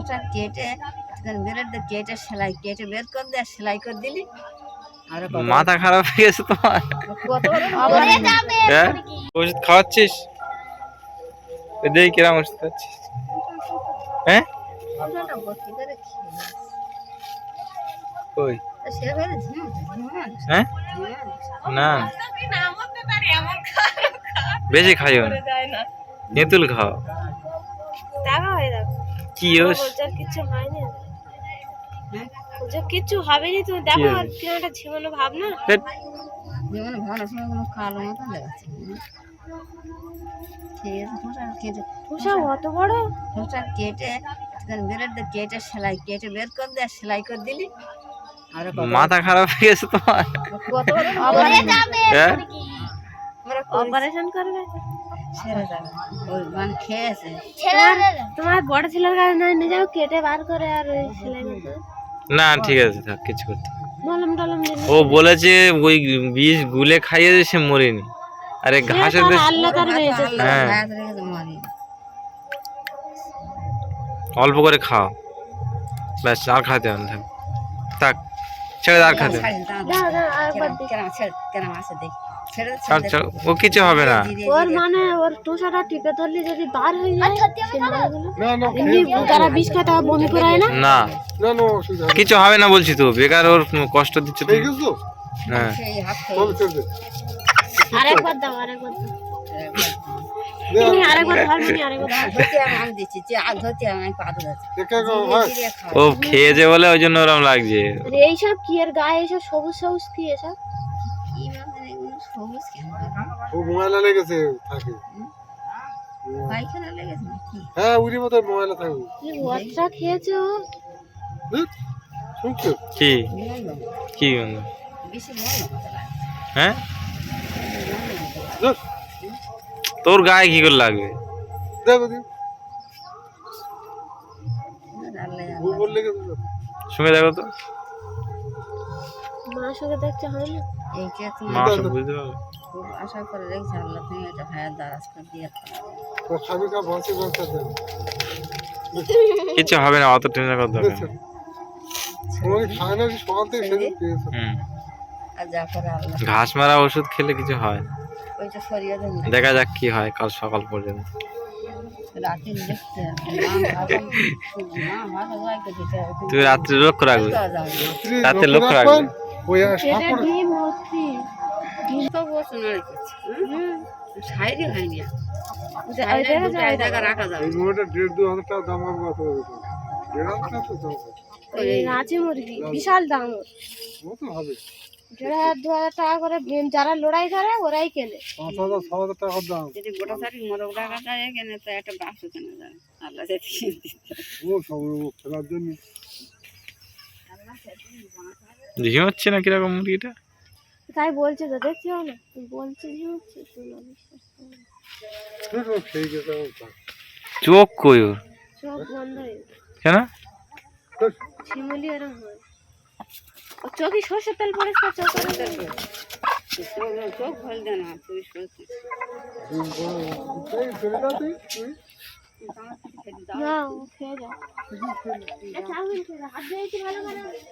ঠোঁটা কেটে বেরেট দিয়ে কেটে সেলাই কেটে বের করে দিয়ে সেলাই করে দিলি। আর মাথা খারাপ হয়ে গেছে তোমার। হ্যাঁ? ওষুধ খাওয়াচ্ছিস? দেখি কিরাম ওষুধ খাচ্ছিস? হ্যাঁ? হ্যাঁ? না। বেশি খাইও না। তেঁতুল খাও। দেখা হয়ে দেখো কি ওস ওর কিছু হয়নি। ওর কিচ্ছু হবে না তুমি দেখো আর ঝিমানো ভাব না ভালো সময় কোনো কালো মতো দেখাচ্ছে অত বড়? কেটে সেলাই কেটে বের করে দিয়ে সেলাই করে দিলি। মাথা খারাপ হয়ে গেছে তোমার। হ্যাঁ? আমরা অপারেশন করবে? সেরে যাবে ওই মানে খেয়েছে তোমার বড় ছেলের কাছে নয় নিয়ে যাও কেটে বার করে আর ওই সেলাই না ঠিক আছে থাক কিছু করতে মলম টলম ও বলেছে ওই বিষ গুলে খাইয়ে সে মরেনি। আরে ঘাসের হ্যাঁ। মরি অল্প করে খাও। ব্যাস আর খাতে না থাক। ছেড়ে খাতে। ছেড়ে-। ছেড়ে ও কিছু হবে না। ওর মানে ওর টুসাটা টিপে ধরলে যদি বার হয়ে যায় বিষ তারা বমি করায় না? না। কিছু হবে না বলছি তো বেকার ওর কষ্ট দিচ্ছে তো। ঠিক আছে তো হ্যাঁ আরেকবার দাও আরেকবার দাও। ও খেয়েছে বলে ওই জন্য ওরম লাগছে। এইসব কি এর গায়ে এইসব সবুজ সবুজ কি এসব? মানে ও মোবাইলে লেগেছে থাকে। হ্যাঁ উড়ি মতো মোবাইলে থাকবে কি ভদ্রা খেয়েছে? ও? শুনছো? কি? গন্ধ? হ্যাঁ? তোর গায়ে কি করে লাগবে? দেখো দি। বললে শুনে দেখো তো। মা সঙ্গে দেখতে হয় না মা সব বুঝতে পারবে। আশা করে রেখেছি আল্লাহ তুমি এটা ভাইয়ের দ্বারাজ করে দিয়ে দাও। তো খাবি কা বাঁচি বাঁচা দেবে কিছু হবে না অত টেনশন করতে হবে ঘাস মারা ওষুধ খেলে কিছু হয় না। ওইটা সরিয়ে দেন দেখা যাক কি হয় কাল সকাল পর্যন্ত। তুই রাত্রে লক্ষ্য রাখবি? রাতে লক্ষ্য রাখবে? বিশাল দাম ওর। ও তো হবে? দেড় হাজার দু হাজার টাকা করে যারা লড়াই করে ওরাই কেনে। পাঁচ হাজার ছ হাজার টাকার দাম যদি গোটা শাড়ি মোরগ টাকা যায় তো একটা বাক্স কেনা আল্লাহ ও সব ও খেলার জন্য। দেখি হচ্ছে না কীরকম মুরগিটা? তাই বলছে তো দেখছিও না। বলছে হচ্ছে। চোখ কই চোখ বন্ধ হয়ে কেন? শিমুলি এরম হয়। চোখে সর্ষের তেল পরিষ্কার চোখ করে দেবে। চোখ ভল দেয় না তুই খেয়ে যাও খেয়ে যাও। হাত দিয়েছি ভালো করে